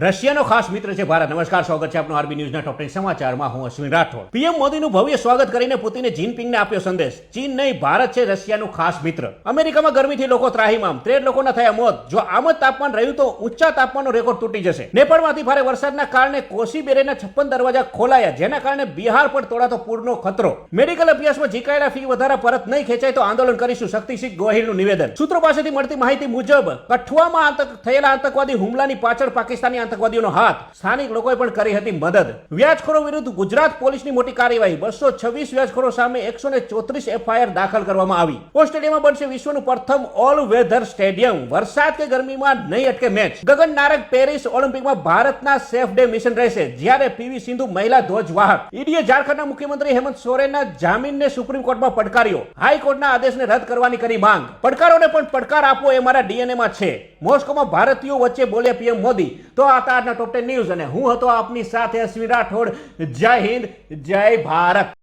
રશિયાનો ખાસ મિત્ર છે ભારત. નમસ્કાર, સ્વાગત છે આપનું આરબી ન્યૂઝના ટોપ ટેન સમાચારમાં. હું અશ્વિન રાઠોડ. પીએમ મોદીનું ભવ્ય સ્વાગત કરીને પુતિને જિનપિંગને આપ્યો સંદેશ. ચીન નહીં, ભારત છે રશિયાનું ખાસ મિત્ર. અમેરિકામાં ગરમીથી લોકો ત્રાહીમામ ત્રેર લોકોના થયા મોત. જો આમ જ તાપમાન રહ્યું તો ઊંચા તાપમાનનો રેકોર્ડ તૂટી જશે. નેપાળમાંથી ભારે વરસાદના કારણે કોસી બેરેના છપ્પન દરવાજા ખોલાયા, જેના કારણે બિહાર પર તોડાતો પૂરનો ખતરો. મેડિકલ અભ્યાસમાં ઝીકાયેલા ફી વધારા પરત નહીં ખેંચાય તો આંદોલન કરીશું, શક્તિસિંહ ગોહિલનું નિવેદન. સૂત્રો પાસેથી મળતી માહિતી મુજબ કઠુઆમાં આતંક થયેલા આતંકવાદી હુમલાની પાછળ પાકિસ્તાની આતંકવાદીઓનો હાથ સ્થાનિક લોકોએ પણ કરી હતી મદદ. વ્યાજખોરો વિરુદ્ધ ગુજરાત પોલીસની મોટી કાર્યવાહી. બસો છવ્વીસ વ્યાજખોરો સામે એકસો ને ચોત્રીસ એફઆઈઆર દાખલ કરવામાં આવી. ઓસ્ટ્રેલિયામાં બનશે વિશ્વનું પ્રથમ ઓલ વેધર સ્ટેડિયમ. વરસાદ કે ગરમીમાં નહીં અટકે મેચ ગગન નારક પેરિસ ઓલિમ્પિકમાં ભારતના સેફ ડે મિશન રહેશે. જ્યારે પીવી સિંધુ મહિલા ધ્વજવાહક ઈડીએ ઝારખંડના મુખ્યમંત્રી હેમંત સોરેનના જામીનને સુપ્રીમ કોર્ટમાં પડકાર્યો. હાઈકોર્ટના આદેશને રદ કરવાની કરી માંગ. પડકારોને પણ પડકાર આપવો એ મારા ડીએનએમાં છે. મોસ્કોમાં ભારતીયો વચ્ચે બોલ્યા પીએમ મોદી. તો આ હતા આજના ટોપ ટેન ન્યૂઝ અને હું હતો આપની સાથે અશ્વિન રાઠોડ. જય હિન્દ, જય ભારત.